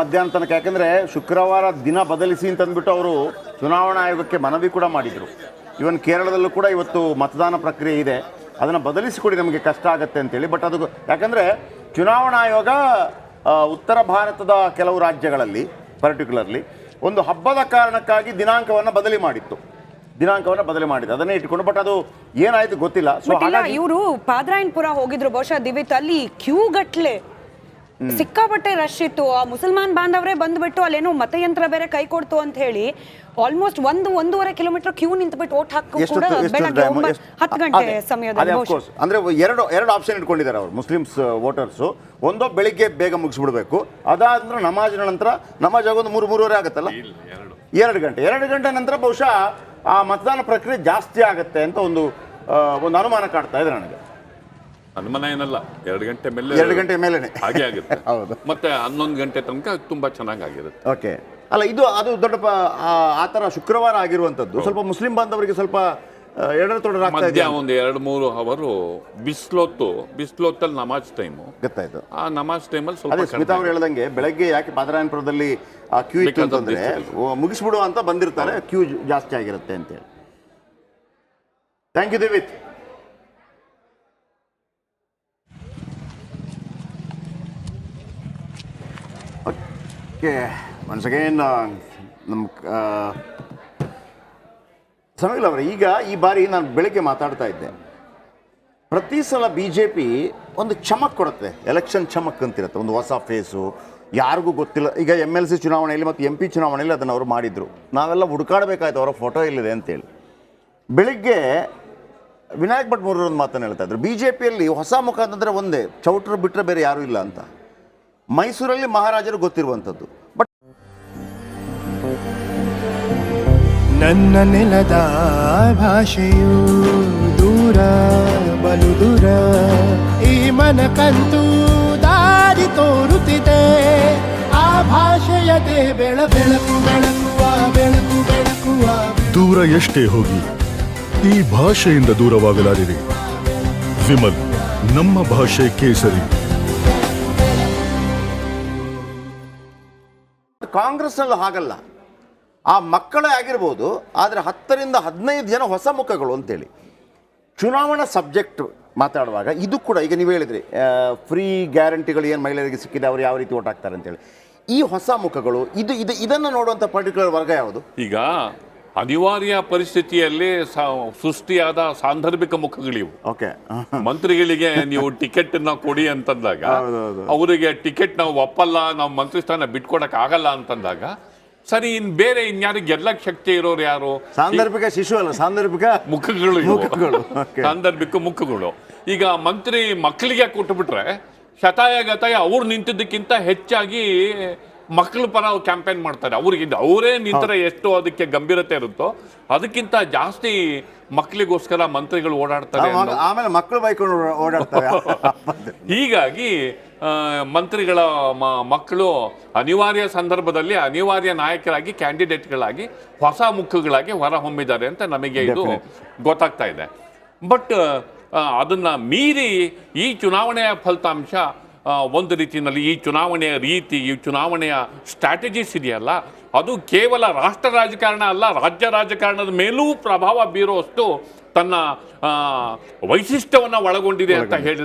ಮಧ್ಯಾಹ್ನ ತನಕ. ಯಾಕಂದರೆ ಶುಕ್ರವಾರ ದಿನ ಬದಲಿಸಿ ಅಂತಂದ್ಬಿಟ್ಟು ಅವರು ಚುನಾವಣಾ ಆಯೋಗಕ್ಕೆ ಮನವಿ ಕೂಡ ಮಾಡಿದರು. ಇವನ್ ಕೇರಳದಲ್ಲೂ ಕೂಡ ಇವತ್ತು ಮತದಾನ ಪ್ರಕ್ರಿಯೆ ಇದೆ. ಅದನ್ನು ಬದಲಿಸಿಕೊಡಿ ನಮಗೆ ಕಷ್ಟ ಆಗುತ್ತೆ ಅಂತೇಳಿ. ಬಟ್ ಅದು ಯಾಕಂದರೆ ಚುನಾವಣಾ ಆಯೋಗ ಉತ್ತರ ಭಾರತದ ಕೆಲವು ರಾಜ್ಯಗಳಲ್ಲಿ ಪರ್ಟಿಕ್ಯುಲರ್ಲಿ ಒಂದು ಹಬ್ಬದ ಕಾರಣಕ್ಕಾಗಿ ದಿನಾಂಕವನ್ನು ಬದಲಿ ಮಾಡಿತ್ತು. ದಿನಾಂಕವನ್ನು ಬದಲಿ ಮಾಡಿದ್ದು. ಅದನ್ನೇ ಇಟ್ಕೊಂಡು ಬಟ್ ಅದು ಏನಾಯ್ತು ಗೊತ್ತಿಲ್ಲ. ಸೊ ಇವರು ಪಾದ್ರಾಯನ್ಪುರ ಹೋಗಿದ್ರು. ಬಹುಶಃ ದಿವಿತ್ ಅಲ್ಲಿ ಕ್ಯೂ ಗಟ್ಲೆ ಸಿಕ್ಕಾಪಟ್ಟೆ ರಶ್ ಇತ್ತು. ಆ ಮುಸಲ್ಮಾನ್ ಬಾಂಧವರೇ ಬಂದ್ಬಿಟ್ಟು ಅಲ್ಲೇನೋ ಮತಯಂತ್ರ ಬೇರೆ ಕೈ ಕೊಡ್ತು ಅಂತ ಹೇಳಿ ಆಲ್ಮೋಸ್ಟ್ ಒಂದು ಒಂದೂವರೆ ಕಿಲೋಮೀಟರ್ ಕ್ಯೂ ನಿಂತ್ಬಿಟ್ಟು ಓಟ್ ಹಾಕಿ ಕೂಡ ಬೆಳಗ್ಗೆ ಹತ್ತು ಗಂಟೆ ಸಮಯದಲ್ಲಿ. ಅಂದ್ರೆ ಎರಡು ಎರಡು ಆಪ್ಷನ್ ಇಟ್ಕೊಂಡಿದ್ದಾರೆ ಅವರು ಮುಸ್ಲಿಮ್ಸ್ ವೋಟರ್ಸ್ ಒಂದೋ ಬೆಳಿಗ್ಗೆ ಬೇಗ ಮುಗಿಸ್ಬಿಡ್ಬೇಕು. ಅದಾದ್ರೆ ನಮಾಜಿನ ನಂತರ ನಮಾಜ್ ಆಗೋದು ಮೂರು ಮೂರುವರೆ ಆಗುತ್ತಲ್ಲ? ಎರಡು. ಗಂಟೆ. ಎರಡು ಗಂಟೆ ನಂತರ ಬಹುಶಃ ಆ ಮತದಾನ ಪ್ರಕ್ರಿಯೆ ಜಾಸ್ತಿ ಆಗುತ್ತೆ ಅಂತ ಒಂದು ಒಂದು ಅನುಮಾನ ಕಾಡ್ತಾ ಇದೆ ನನಗೆ. ಅನುಮಾನ ಏನಲ್ಲ ಎರಡು ಗಂಟೆ ಮೇಲೆ ಎರಡು ಗಂಟೆ ಮೇಲೆನೆ. ಹಾಗೆ ಆಗುತ್ತೆ. ಹೌದು. ಮತ್ತೆ ಹನ್ನೊಂದು ಗಂಟೆ ತನಕ ತುಂಬಾ ಚೆನ್ನಾಗಿ ಆಗಿರುತ್ತೆ ಓಕೆ. ಅಲ್ಲ ಇದು ಅದು ದೊಡ್ಡ ಆತರ ಆ ಆ ಥರ ಶುಕ್ರವಾರ ಆಗಿರುವಂತದ್ದು ಸ್ವಲ್ಪ ಮುಸ್ಲಿಂ ಬಾಂಧವರಿಗೆ ಸ್ವಲ್ಪ ಎರಡರ ತೊಡರಾಗ್ತಾ ಮಧ್ಯ ಒಂದು ಎರಡು ಮೂರು ಅವರು ಬಿಸ್ಲೊತ್ತು ಬಿಸ್ಲೊತ್ತಲ್ಲಿ ನಮಾಜ್ ಟೈಮು. ಗೊತ್ತಾಯ್ತು. ಆ ನಮಾಜ್ ಟೈಮಲ್ಲಿ ಅದೇ ಸ್ವಲ್ಪ ಸ್ಮಿತಾ ಅವರು ಹೇಳ್ದಂಗೆ ಬೆಳಗ್ಗೆ ಯಾಕೆ ಪಾದರಾಯನಪುರದಲ್ಲಿ ಆ ಕ್ಯೂ ಇತ್ತು ಅಂತಂದ್ರೆ. ಮುಗಿಸ್ಬಿಡು ಅಂತ ಬಂದಿರ್ತಾರೆ. ಕ್ಯೂ ಜಾಸ್ತಿ ಆಗಿರುತ್ತೆ ಅಂತೇಳಿ. Thank you Devith okay once again ನಮ್ಮ ಸಮೀಲ್ ಅವರೇ, ಈಗ ಈ ಬಾರಿ ನಾನು ಬೆಳಗ್ಗೆ ಮಾತಾಡ್ತಾ ಇದ್ದೆ. ಪ್ರತಿ ಸಲ ಬಿ ಜೆ ಪಿ ಒಂದು ಚಮಕ್ ಕೊಡುತ್ತೆ ಎಲೆಕ್ಷನ್ ಚಮಕ್ ಅಂತಿರುತ್ತೆ, ಒಂದು ಹೊಸ ಫೇಸು ಯಾರಿಗೂ ಗೊತ್ತಿಲ್ಲ. ಈಗ ಎಂ ಎಲ್ ಸಿ ಚುನಾವಣೆಯಲ್ಲಿ ಮತ್ತು ಎಂ ಪಿ ಚುನಾವಣೆಯಲ್ಲಿ ಅದನ್ನು ಅವರು ಮಾಡಿದರು. ನಾವೆಲ್ಲ ಹುಡುಕಾಡಬೇಕಾಯ್ತು, ಅವರ ಫೋಟೋ ಇಲ್ಲಿದೆ ಅಂತೇಳಿ. ಬೆಳಿಗ್ಗೆ ವಿನಾಯಕ್ ಭಟ್ ಮೂರು ಒಂದು ಮಾತನ್ನು ಹೇಳ್ತಾ ಇದ್ರು. ಬಿ ಜೆ ಪಿಯಲ್ಲಿ ಹೊಸ ಮುಖ ಅಂತಂದರೆ ಒಂದೇ, ಚೌಟ್ರು ಬಿಟ್ಟರೆ ಬೇರೆ ಯಾರೂ ಇಲ್ಲ ಅಂತ. ಮೈಸೂರಲ್ಲಿ ಮಹಾರಾಜರು ಗೊತ್ತಿರುವಂಥದ್ದು. ಬಟ್ ನನ್ನ ನೆಲದ ಭಾಷೆಯು ದೂರ ಬಲು ದೂರ ಈ ಮನಕಂತೂ ದಾರಿ ತೋರುತ್ತಿದೆ. ಆ ಭಾಷೆಯದೇ ಬೆಳ ಬೆಳಕು ಬೆಳಕುವ ಬೆಳಕು ಬೆಳಕುವ ದೂರ ಎಷ್ಟೇ ಹೋಗಿ ಈ ಭಾಷೆಯಿಂದ ದೂರವಾಗಲಾರಿರಿ. ವಿಮಲ್ ನಮ್ಮ ಭಾಷೆ ಕೇಸರಿ. ಕಾಂಗ್ರೆಸ್ನಲ್ಲೂ ಹಾಗಲ್ಲ. ಆ ಮಕ್ಕಳೇ ಆಗಿರ್ಬೋದು, ಆದರೆ ಹತ್ತರಿಂದ ಹದಿನೈದು ಜನ ಹೊಸ ಮುಖಗಳು ಅಂತೇಳಿ. ಚುನಾವಣಾ ಸಬ್ಜೆಕ್ಟ್ ಮಾತಾಡುವಾಗ ಇದು ಕೂಡ, ಈಗ ನೀವು ಹೇಳಿದ್ರಿ ಫ್ರೀ ಗ್ಯಾರಂಟಿಗಳು ಏನು ಮಹಿಳೆಯರಿಗೆ ಸಿಕ್ಕಿದೆ, ಅವರು ಯಾವ ರೀತಿ ಓಟ್ ಹಾಕ್ತಾರೆ ಅಂತೇಳಿ. ಈ ಹೊಸ ಮುಖಗಳು, ಇದು ಇದು, ಇದನ್ನು ನೋಡುವಂಥ ಪರ್ಟಿಕ್ಯುಲರ್ ವರ್ಗ ಯಾವುದು? ಈಗ ಅನಿವಾರ್ಯ ಪರಿಸ್ಥಿತಿಯಲ್ಲಿ ಸ- ಸೃಷ್ಟಿಯಾದ ಸಾಂದರ್ಭಿಕ ಮುಖಗಳಿವು. ಓಕೆ ಮಂತ್ರಿಗಳಿಗೆ ನೀವು ಟಿಕೆಟ್ನ ಕೊಡಿ ಅಂತಂದಾಗ ಅವರಿಗೆ ಟಿಕೆಟ್ ನಾವು ಒಪ್ಪಲ್ಲ ನಾವು ಮಂತ್ರಿ ಸ್ಥಾನ ಬಿಟ್ಕೊಡಕ್ ಆಗಲ್ಲ ಅಂತಂದಾಗ ಸರಿ ಇನ್ ಬೇರೆ ಇನ್ಯಾರು ಗೆಲ್ಲಕ್ ಶಕ್ತಿ ಇರೋರು ಯಾರು? ಸಾಂದರ್ಭಿಕ ಶಿಶು ಅಲ್ಲ ಸಾಂದರ್ಭಿಕ ಮುಖಗಳು ಮುಖಗಳು, ಸಾಂದರ್ಭಿಕ ಮುಖಗಳು. ಈಗ ಮಂತ್ರಿ ಮಕ್ಕಳಿಗೆ ಕೊಟ್ಟುಬಿಟ್ರೆ ಶತಾಯ ಗತಾಯ ಅವ್ರು ನಿಂತಿದ್ದಕ್ಕಿಂತ ಹೆಚ್ಚಾಗಿ ಮಕ್ಕಳ ಪರ ಕ್ಯಾಂಪೇನ್ ಮಾಡ್ತಾರೆ. ಅವ್ರಿಗೆ ಅವರೇ ನಿಂತರೆ ಎಷ್ಟು ಅದಕ್ಕೆ ಗಂಭೀರತೆ ಇರುತ್ತೋ ಅದಕ್ಕಿಂತ ಜಾಸ್ತಿ ಮಕ್ಕಳಿಗೋಸ್ಕರ ಮಂತ್ರಿಗಳು ಓಡಾಡ್ತಾರೆ ಆಮೇಲೆ ಮಕ್ಕಳು ಬೈಕೊಂಡು ಓಡಾಡ್ತಾರೆ. ಹೀಗಾಗಿ ಮಂತ್ರಿಗಳ ಮಕ್ಕಳು ಅನಿವಾರ್ಯ ಸಂದರ್ಭದಲ್ಲಿ ಅನಿವಾರ್ಯ ನಾಯಕರಾಗಿ ಕ್ಯಾಂಡಿಡೇಟ್ಗಳಾಗಿ ಹೊಸ ಮುಖಗಳಾಗಿ ಹೊರಹೊಮ್ಮಿದ್ದಾರೆ ಅಂತ ನಮಗೆ ಇದು ಗೊತ್ತಾಗ್ತಾ ಇದೆ. ಬಟ್ ಅದನ್ನು ಮೀರಿ ಈ ಚುನಾವಣೆಯ ಫಲಿತಾಂಶ ಒಂದು ರೀತಿಯಲ್ಲಿ ಈ ಚುನಾವಣೆಯ ರೀತಿ ಈ ಚುನಾವಣೆಯ ಸ್ಟ್ರಾಟಜೀಸ್ ಇದೆಯಲ್ಲ ಅದು ಕೇವಲ ರಾಷ್ಟ್ರ ರಾಜಕಾರಣ ಅಲ್ಲ ರಾಜ್ಯ ರಾಜಕಾರಣದ ಮೇಲೂ ಪ್ರಭಾವ ಬೀರುವಷ್ಟು ತನ್ನ ವೈಶಿಷ್ಟ್ಯವನ್ನು ವೈಶಿಷ್ಟ್ಯವನ್ನ ಒಳಗೊಂಡಿದೆ ಅಂತ ಹೇಳಿ